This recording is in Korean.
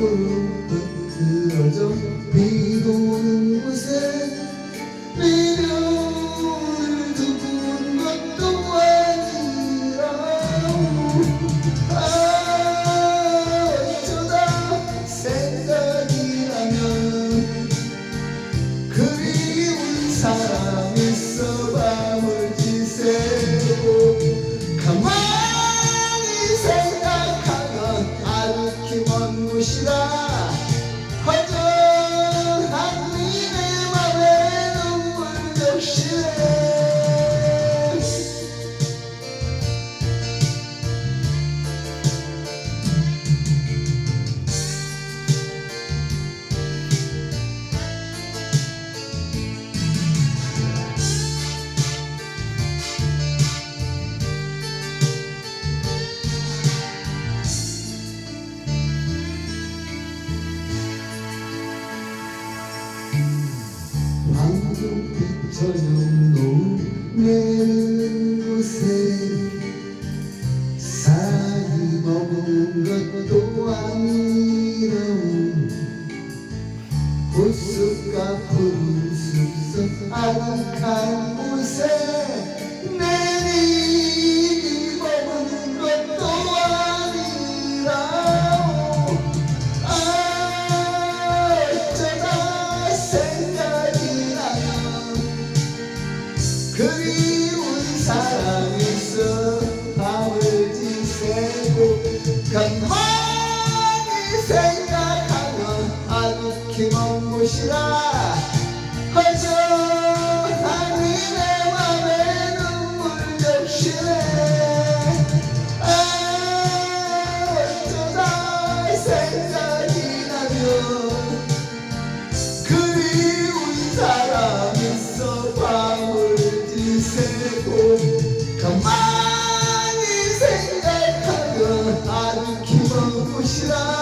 그 꿈을 들어줘 牛だ 저녁 노을 곳에 사이 먹은 것도 아니라운 고수가 푸른 숲속 아득한 곳에 사랑 있어. 밤을 지새고 간만히 생각하면 아득히 먼 곳이라. Bushra.